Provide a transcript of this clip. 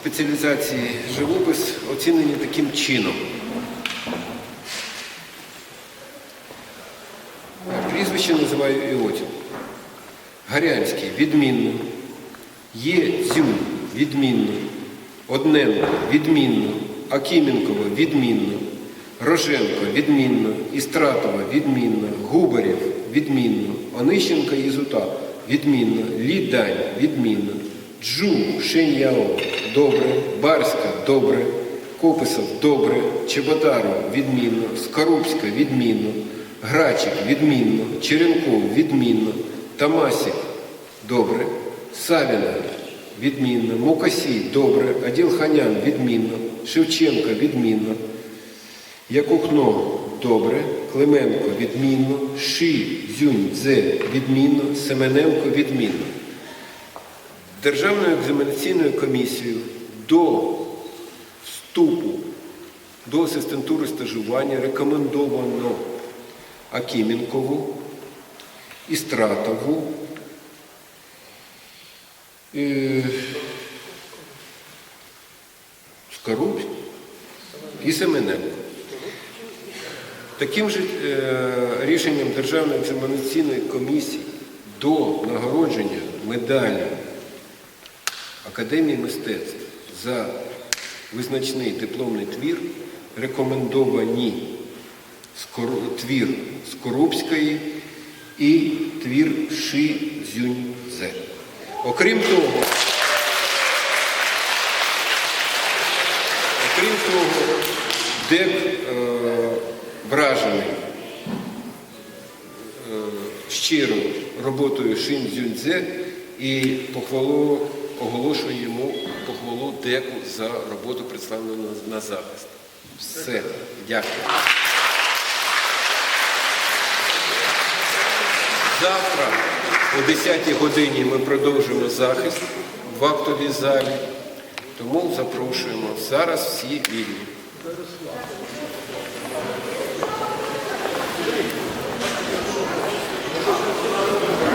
спеціалізації живопис оцінені таким чином. Прізвище називаю Іотін. Гарянський відмінно. Є Дзюнь відмінно. Одненко відмінно. Акіменкова відмінно. Роженко відмінно. Істратова відмінно. Губарєв відмінно. Онищенка Єзута відмінно. Лідань відмінно. Джу Шеньяо добре. Барська добре. Кописов добре. Чеботаров відмінно. Скорубська відмінно. Грачик відмінно. Черенков відмінно. Тамасик добре. Савіна відмінно. Мукасій добре. Аділханян відмінно. Шевченка відмінно. Якухно добре. Клименко відмінно. Ши Зюнь Дзе відмінно. Семененко відмінно. Державною екзаменаційною комісією до вступу до асистентури стажування рекомендовано Акіменкову, Істратову, е, Скорубську і Семененко. Таким же е, рішенням Державної екзаменаційної комісії до нагородження медалі Академії мистецтв за визначний дипломний твір рекомендовані твір Скорубської і твір Ши Цзюньцзе. Окрім того, окрім того, Дек е, вражений е, щиро роботою Шин Цзюньцзе і похвалу, оголошує йому похвалу Деку за роботу, представлену на, на захист. Все, дякую. Завтра о 10-й годині ми продовжимо захист в актовій залі, тому запрошуємо. Зараз всі вільні.